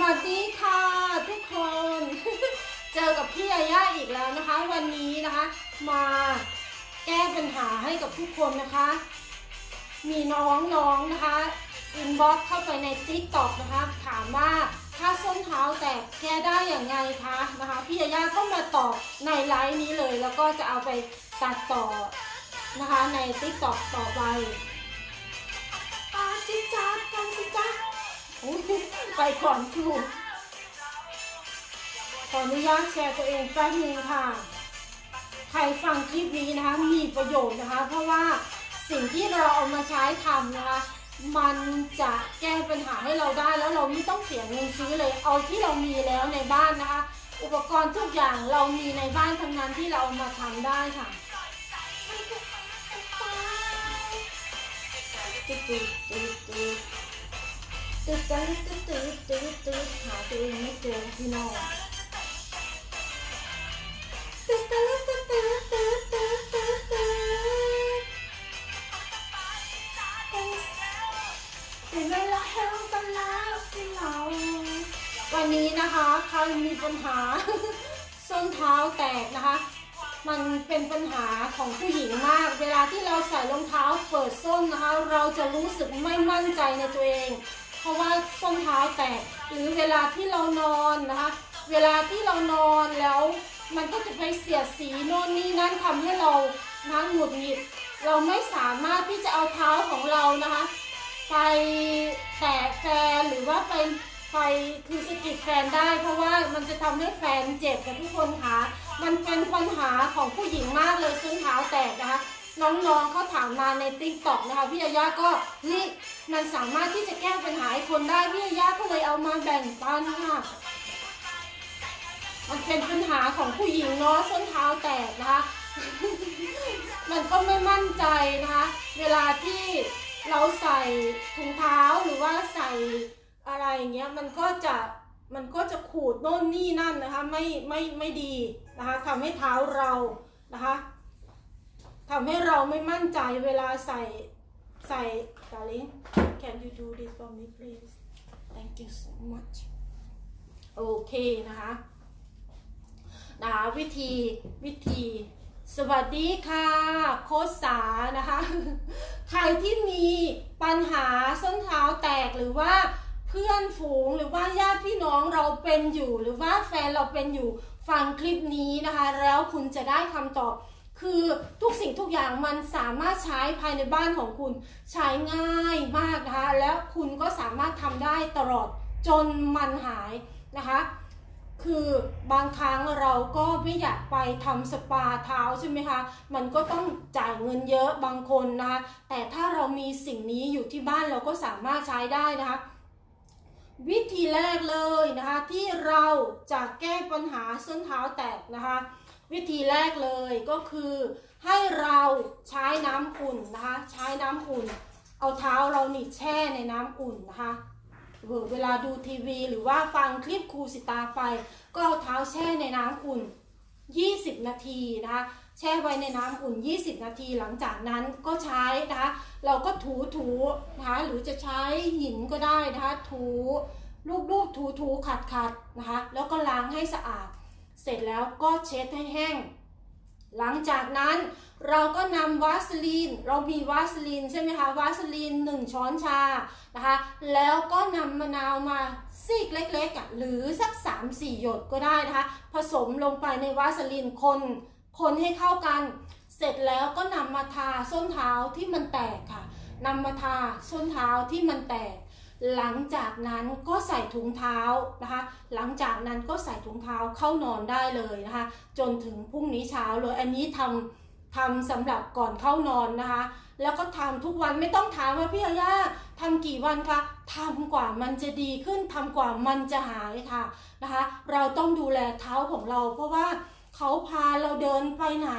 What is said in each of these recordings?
วัสดีค่ะทุกคน เจอกับพี่ยาย่าอีกแล้วนะคะ วันนี้นะคะ มาแก้ปัญหาให้กับทุกคนนะคะ มีน้องๆนะคะอินบ็อกเข้าไปใน t ิ k t o k นะคะ ถามว่าถ้าส้นเท้าแตกแก้ได้อย่างไงคะนะคะพี่ยาย่าก็มาตอบในไลฟ์นี้เลย แล้วก็จะเอาไปตัดต่อนะคะใน t ิ k t o k ต่อไป อุ๊ยไปก่อนครูขออนุญาตแชร์ตัวเองแป๊บนึงค่ะ ใครฟังคลิปนี้นะคะ มีประโยชน์นะคะ เพราะว่าสิ่งที่เราเอามาใช้ทำนะคะ มันจะแก้ปัญหาให้เราได้แล้วเราไม่ต้องเสียเงินซื้อเลย เอาที่เรามีแล้วในบ้านนะคะ อุปกรณ์ทุกอย่างเรามีในบ้านทั้งนั้นที่เราเอามาทำได้ค่ะตึ๊ดตึ๊ดตึ๊ดตึ๊ด ตึ๊ดตึ๊ดตึ๊ดตึ๊ดตึ๊ดตึ๊ดหาตัวเองไม่เจอพี่น้องตึ๊ดตึ๊ดตึ๊ดตึ๊ดตึ๊ดตึ๊ดตึ๊ดตึ๊ดเป็นเวลาแห่งกันแล้วพี่น้องวันนี้นะคะใครมีปัญหา ส้นเท้าแตกนะคะ มันเป็นปัญหาของผู้หญิงมาก เวลาที่เราใส่รองเท้าเปิดส้นนะคะ เราจะรู้สึกไม่มั่นใจในตัวเอง เพราะว่าส้นเท้าแตกหรือเวลาที่เรานอนนะคะ เวลาที่เรานอนแล้ว มันก็จะไปเสียดสีโน่นนี่นั่นทำให้เรานะหงุดหงิด เราไม่สามารถที่จะเอาเท้าของเรานะคะ ไปแตะแฟนหรือว่าไปไปคือสกิดแฟนได้เพราะว่ามันจะทำให้แฟนเจ็บกันทุกคนค่ะมันเป็นปัญหาของผู้หญิงมากเลยส้นเท้าแตกนะคะ น้องๆเขาถามมาในติ๊กต็อกนะคะพี่ยาย่าก็นี่มันสามารถที่จะแก้ปัญหาให้คนได้พี่ยาย่าก็เลยเอามาแบ่งปันค่ะมันเป็นปัญหาของผู้หญิงเนาะส้นเท้าแตกนะคะ มันก็ไม่มั่นใจนะคะ เวลาที่เราใส่ถุงเท้าหรือว่าใส่อะไรอย่างเงี้ยมันก็จะมันก็จะขูดโน่นนี่นั่นนะคะ ไม่ไม่ไม่ดีนะคะทำให้เท้าเรานะคะ ทำให้เราไม่มั่นใจเวลาใส่ใส่ darling can you do this for me please thank you so much โอเคนะคะนะคะวิธีวิธีสวัสดีค่ะ โคชสานะคะ ใครที่มีปัญหาส้นเท้าแตกหรือว่าเพื่อนฝูงหรือว่าญาติพี่น้องเราเป็นอยู่ หรือว่าแฟนเราเป็นอยู่ฟังคลิปนี้นะคะ แล้วคุณจะได้คำตอบ คือทุกสิ่งทุกอย่างมันสามารถใช้ภายในบ้านของคุณ ใช้ง่ายมากนะคะแล้วคุณก็สามารถทำได้ตลอดจนมันหายนะคะคือบางครั้งเราก็ไม่อยากไปทำสปาเท้าใช่ไหมคะ มันก็ต้องจ่ายเงินเยอะบางคนนะคะ แต่ถ้าเรามีสิ่งนี้อยู่ที่บ้านเราก็สามารถใช้ได้นะคะ วิธีแรกเลยนะคะที่เราจะแก้ปัญหาส้นเท้าแตกนะคะ วิธีแรกเลยก็คือให้เราใช้น้ำอุ่นนะคะใช้น้ำอุ่น เอาเท้าเราหนีบแช่ในน้ำอุ่นนะคะเวลาดูทีวีหรือว่าฟังคลิปครูสิตาไปก็เอาเท้าแช่ในน้ำอุ่น 20 นาทีนะคะแช่ไว้ในน้ำอุ่น 20 นาทีหลังจากนั้นก็ใช้นะคะเราก็ถูถูนะคะหรือจะใช้หินก็ได้นะคะถูรูปรูปถูถูขัดขัดนะคะแล้วก็ล้างให้สะอาด เสร็จแล้วก็เช็ดให้แห้ง หลังจากนั้นเราก็นำวาสลีน เรามีวาสลีนใช่ไหมคะวาสลีน 1 ช้อนชานะคะ แล้วก็นำมะนาวมาซีกเล็กๆอะหรือสัก 3-4 หยดก็ได้นะคะ ผสมลงไปในวาสลีนคนคนให้เข้ากัน เสร็จแล้วก็นำมาทาส้นเท้าที่มันแตกค่ะนำมาทาส้นเท้าที่มันแตก หลังจากนั้นก็ใส่ถุงเท้านะคะ หลังจากนั้นก็ใส่ถุงเท้าเข้านอนได้เลยนะคะ จนถึงพรุ่งนี้เช้าเลย อันนี้ทำทำสำหรับก่อนเข้านอนนะคะ แล้วก็ทำทุกวันไม่ต้องถามว่าพี่อาย่าทำกี่วันคะทำกว่ามันจะดีขึ้นทำกว่ามันจะหายค่ะนะคะ เราต้องดูแลเท้าของเรา เพราะว่าเขาพาเราเดินไปไหน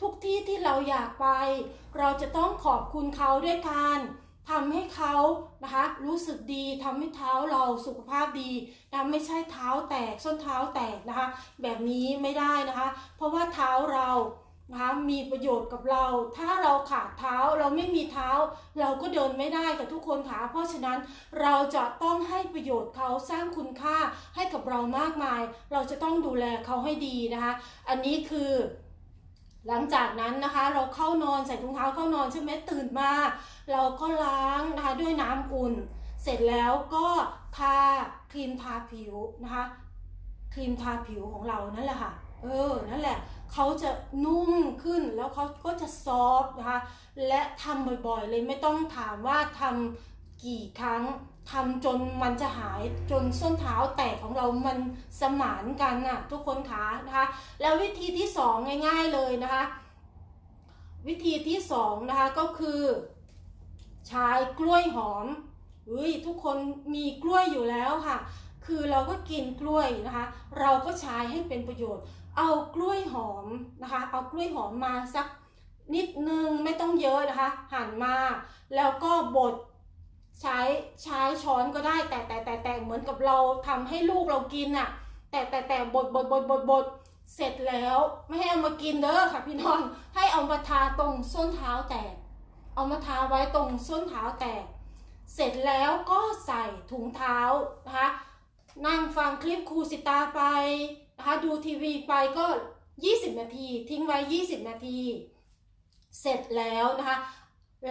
ทุกที่ที่เราอยากไป เราจะต้องขอบคุณเขาด้วยการ ทำให้เขานะคะรู้สึกดีทำให้เท้าเราสุขภาพดีนะไม่ใช่เท้าแตกส้นเท้าแตกนะคะ แบบนี้ไม่ได้นะคะ เพราะว่าเท้าเรานะคะมีประโยชน์กับเรา ถ้าเราขาดเท้าเราไม่มีเท้า เราก็เดินไม่ได้กับทุกคนค่ะ เพราะฉะนั้นเราจะต้องให้ประโยชน์เขาสร้างคุณค่าให้กับเรามากมาย เราจะต้องดูแลเขาให้ดีนะคะ อันนี้คือ หลังจากนั้นนะคะเราเข้านอนใส่ถุงเท้าเข้านอนใช่ไหมตื่นมา เราก็ล้างนะคะด้วยน้ำอุ่น เสร็จแล้วก็ทาครีมทาผิวนะคะครีมทาผิวของเรานั่นแหละค่ะเออนั่นแหละเขาจะนุ่มขึ้นแล้วเขาก็จะซอฟนะคะและทำบ่อยๆเลยไม่ต้องถามว่าทำกี่ครั้ง ทำจนมันจะหายจนส้นเท้าแตกของเรามันสมานกันน่ะทุกคนคะนะคะ แล้ววิธีที่สองง่าย ๆเลยนะคะ วิธีที่สองนะคะก็คือใช้กล้วยหอมเฮ้ยทุกคนมีกล้วยอยู่แล้วค่ะ คือเราก็กินกล้วยนะคะ เราก็ใช้ให้เป็นประโยชน์ เอากล้วยหอมนะคะ เอากล้วยหอมมาสักนิดนึงไม่ต้องเยอะนะคะ หั่นมาแล้วก็บด ใช้ใช้ช้อนก็ได้ แต่แต่แต่แต่เหมือนกับเราทำให้ลูกเรากินอะ แต่แต่แต่บดบดบดบดบดเสร็จแล้วไม่ให้เอามากินเด้อค่ะ พี่น้องให้เอามาทาตรงส้นเท้าแตกเอามาทาไว้ตรงส้นเท้าแตกเสร็จแล้วก็ใส่ถุงเท้านะคะนั่งฟังคลิปครูสิตาไปนะคะดูทีวีไปก็ 20 นาที ทิ้งไว้ 20 นาที เสร็จแล้วนะคะ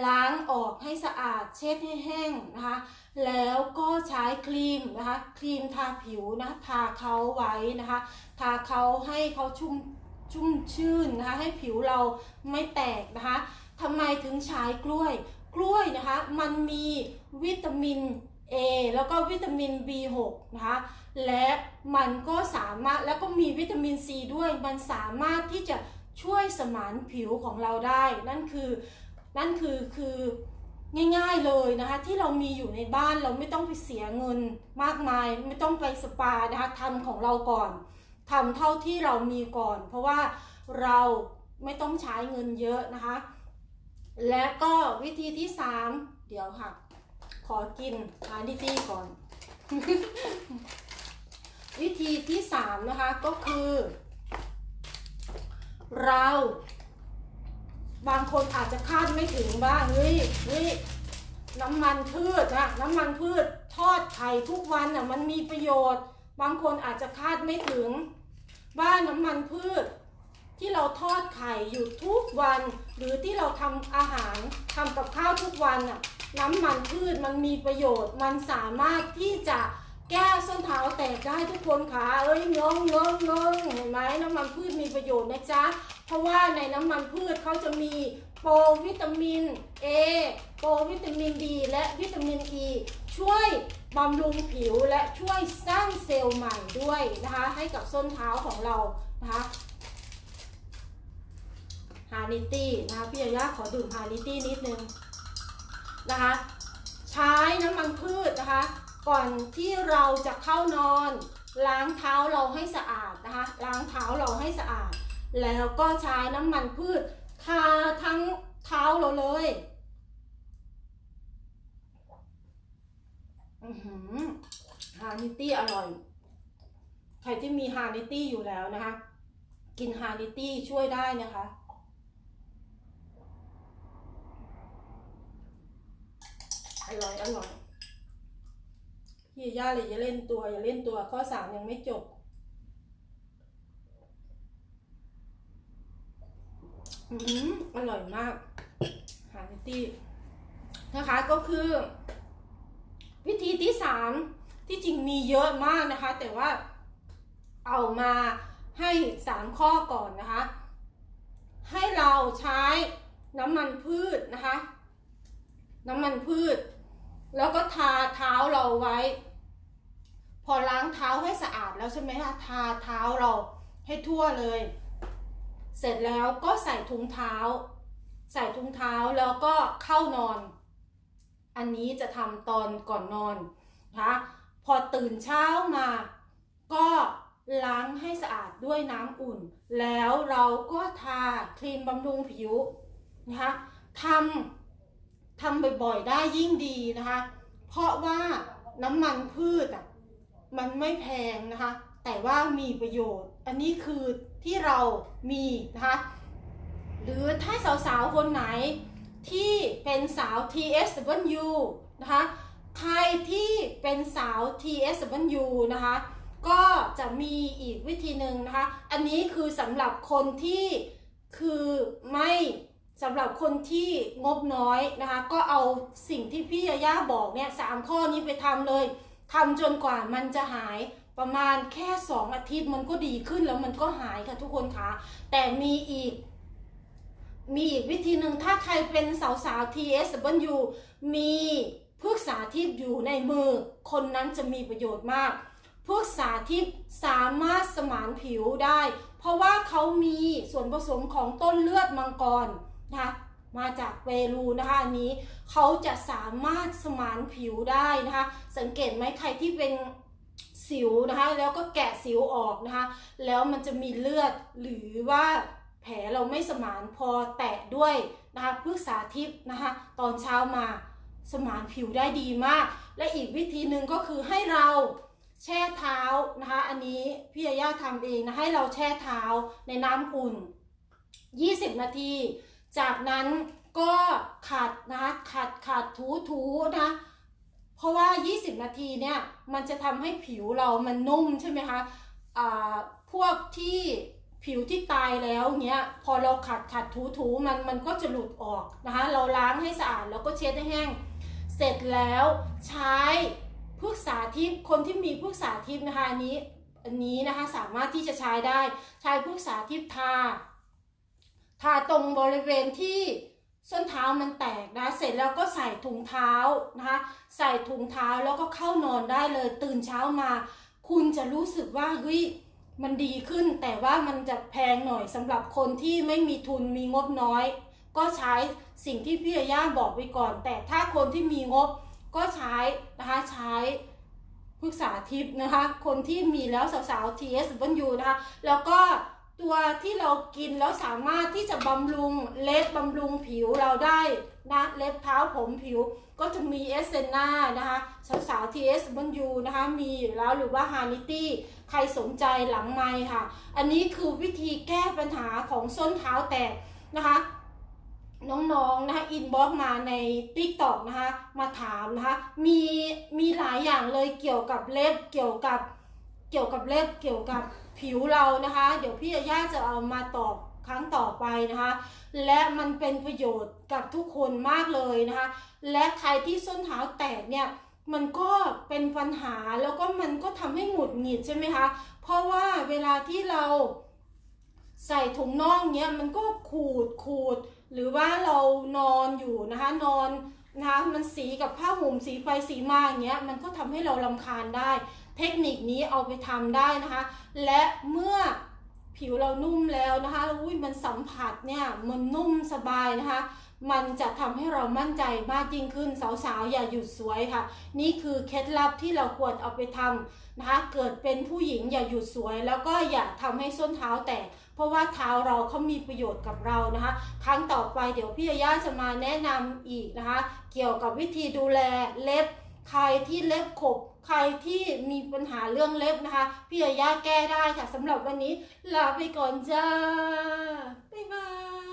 ล้างออกให้สะอาดเช็ดให้แห้งนะคะ แล้วก็ใช้ครีมนะคะ ครีมทาผิวนะทาเขาไว้นะคะ ทาเขาให้เขาชุ่มชุ่มชื่นนะคะ ให้ผิวเราไม่แตกนะคะทำไมถึงใช้กล้วย กล้วยนะคะ มันมีวิตามิน A แล้วก็วิตามิน B6 นะคะ และมันก็สามารถแล้วก็มีวิตามิน C ด้วย มันสามารถที่จะช่วยสมานผิวของเราได้ นั่นคือ นั่นคือคือง่ายๆเลยนะคะที่เรามีอยู่ในบ้านเราไม่ต้องไปเสียเงินมากมาย ไม่ต้องไปสปานะคะทำของเราก่อนทำเท่าที่เรามีก่อน เพราะว่าเราไม่ต้องใช้เงินเยอะนะคะ และก็วิธีที่ 3 เดี๋ยวค่ะ ขอกินทานดิตี้ก่อน วิธีที่ 3 นะคะก็คือ เรา บางคนอาจจะคาดไม่ถึงว่าเฮ้ยเฮ้ยน้ำมันพืชนะน้ำมันพืชทอดไข่ทุกวันน่ะมันมีประโยชน์ บางคนอาจจะคาดไม่ถึงว่าน้ำมันพืช ที่เราทอดไข่อยู่ทุกวัน หรือที่เราทำอาหารทำกับข้าวทุกวันน่ะน้ำมันพืชมันมีประโยชน์ มันสามารถที่จะ แก้ส้นเท้าแตกได้ทุกคนค่ะเอ้ยงงงงงงเห็นไหมน้ำมันพืชมีประโยชน์นะจ๊ะ เพราะว่าในน้ำมันพืชเขาจะมีโปรวิตามิน A โปรวิตามิน D และวิตามิน E ช่วยบำรุงผิวและช่วยสร้างเซลล์ใหม่ด้วยนะคะ ให้กับส้นเท้าของเรานะคะฮานิตี้นะคะพี่ยาย่าขอดื่มฮานิตี้นิดนึงนะคะ ใช้น้ำมันพืชนะคะ ก่อนที่เราจะเข้านอน ล้างเท้าเราให้สะอาดนะคะ ล้างเท้าเราให้สะอาด แล้วก็ใช้น้ำมันพืชทาทั้งเท้าเราเลยอือหือฮานิตี้อร่อย ใครที่มีฮานิตี้อยู่แล้วนะคะ กินฮานิตี้ช่วยได้นะคะอร่อยอร่อย พี่ย่าเลยอย่าเล่นตัวอย่าเล่นตัวข้อสามยังไม่จบ อืมอร่อยมากฮานิตี้นะคะก็คือ วิธีที่สามที่จริงมีเยอะมากนะคะ แต่ว่าเอามาให้สามข้อก่อนนะคะ ให้เราใช้น้ำมันพืชนะคะ น้ำมันพืช แล้วก็ทาเท้าเราไว้ พอล้างเท้าให้สะอาดแล้วใช่ไหมคะทาเท้าเราให้ทั่วเลย เสร็จแล้วก็ใส่ถุงเท้า ใส่ถุงเท้าแล้วก็เข้านอน อันนี้จะทำตอนก่อนนอนนะคะพอตื่นเช้ามา ก็ล้างให้สะอาดด้วยน้ำอุ่น แล้วเราก็ทาครีมบำรุงผิวนะคะทำ ทำบ่อยๆได้ยิ่งดีนะคะ เพราะว่าน้ำมันพืชอะมันไม่แพงนะคะ แต่ว่ามีประโยชน์ อันนี้คือที่เรามีนะคะ หรือถ้าสาวๆ คนไหนที่เป็นสาว TSW นะคะ ใครที่เป็นสาว TSW นะคะ ก็จะมีอีกวิธีหนึ่งนะคะ อันนี้คือสำหรับคนที่คือไม่ สำหรับคนที่งบน้อยนะคะ ก็เอาสิ่งที่พี่ยาย่าบอกเนี่ยสามข้อนี้ไปทำเลยทำจนกว่ามันจะหายประมาณแค่ 2 อาทิตย์มันก็ดีขึ้นแล้วมันก็หายค่ะทุกคนคะแต่มีอีก มีอีกวิธีหนึ่งถ้าใครเป็นสาวสาว TSW มีพฤกษาทิพย์อยู่ในมือ คนนั้นจะมีประโยชน์มากพฤกษาทิพย์สามารถสมานผิวได้ เพราะว่าเขามีส่วนผสมของต้นเลือดมังกร นะมาจากเปรูนะคะอันนี้เขาจะสามารถสมานผิวได้นะคะ สังเกตไหมใครที่เป็นสิวนะคะ แล้วก็แกะสิวออกนะคะ แล้วมันจะมีเลือดหรือว่าแผลเราไม่สมานพอแตะด้วยนะคะพฤกษาทิพย์นะคะ ตอนเช้ามาสมานผิวได้ดีมาก และอีกวิธีหนึ่งก็คือให้เราแช่เท้านะคะ อันนี้พี่ยาย่าทำเองนะให้เราแช่เท้าในน้ำอุ่น 20 นาที จากนั้นก็ขัดนะขัดขัดถูถูนะเพราะว่า 20 นาทีเนี่ยมันจะทำให้ผิวเรามันนุ่มใช่ไหมคะอ่าพวกที่ผิวที่ตายแล้วเนี้ยพอเราขัดขัดถูถูมันมันก็จะหลุดออกนะคะเราล้างให้สะอาดแล้วก็เช็ดให้แห้ง เสร็จแล้วใช้พฤกษาทิพย์คนที่มีพฤกษาทิพย์นะคะอันนี้อันนี้นะคะสามารถที่จะใช้ได้ใช้พฤกษาทิพย์ทา ทาตรงบริเวณที่ส้นเท้ามันแตกนะ เสร็จแล้วก็ใส่ถุงเท้านะคะ ใส่ถุงเท้าแล้วก็เข้านอนได้เลย ตื่นเช้ามา คุณจะรู้สึกว่าเฮ้ยมันดีขึ้น แต่ว่ามันจะแพงหน่อยสำหรับคนที่ไม่มีทุนมีงบน้อย ก็ใช้สิ่งที่พี่อาย่าบอกไปก่อน แต่ถ้าคนที่มีงบก็ใช้นะคะใช้พฤกษาทิพย์นะคะ คนที่มีแล้วสาวๆ TS บันยูนะคะ แล้วก็ ตัวที่เรากินแล้วสามารถที่จะบำรุงเล็บบำรุงผิวเราได้นะเล็บเท้าผมผิวก็จะมีเอสเซน่านะคะสาวๆ TS บันยูนะคะมีอยู่แล้วหรือว่าฮานิตี้ใครสนใจหลังไมค์ค่ะ อันนี้คือวิธีแก้ปัญหาของส้นเท้าแตกนะคะน้องๆนะคะอินบ็อกมาใน t ิ k t o k นะคะมาถามนะคะมีมีหลายอย่างเลยเกี่ยวกับเล็บเกี่ยวกับเกี่ยวกับเล็บเกี่ยวกับ ผิวเรานะคะ เดี๋ยวพี่ย่าจะเอามาตอบครั้งต่อไปนะคะ และมันเป็นประโยชน์กับทุกคนมากเลยนะคะ และใครที่ส้นเท้าแตกเนี่ยมันก็เป็นปัญหาแล้วก็มันก็ทำให้หงุดหงิดใช่ไหมคะ เพราะว่าเวลาที่เราใส่ถุงน่องเนี้ยมันก็ขูดขูด หรือว่าเรานอนอยู่นะคะนอนนะคะมันสีกับผ้าห่มสีไปสีมาอย่างเงี้ยมันก็ทำให้เราลำคาญได้ เทคนิคนี้เอาไปทำได้นะคะ และเมื่อผิวเรานุ่มแล้วนะคะอุ้ยมันสัมผัสเนี่ยมันนุ่มสบายนะคะ มันจะทำให้เรามั่นใจมากยิ่งขึ้นสาวๆ อย่าหยุดสวยค่ะ นี่คือเคล็ดลับที่เราควรเอาไปทำนะคะ เกิดเป็นผู้หญิงอย่าหยุดสวย แล้วก็อย่าทำให้ส้นเท้าแตกเพราะว่าเท้าเราเขามีประโยชน์กับเรานะคะ ครั้งต่อไปเดี๋ยวพี่ย่าจะมาแนะนำอีกนะคะ เกี่ยวกับวิธีดูแลเล็บ ใครที่เล็บขบ ใครที่มีปัญหาเรื่องเล็บนะคะ พี่ยาย่าแก้ได้ค่ะสำหรับวันนี้ลาไปก่อนจ้า บ๊ายบาย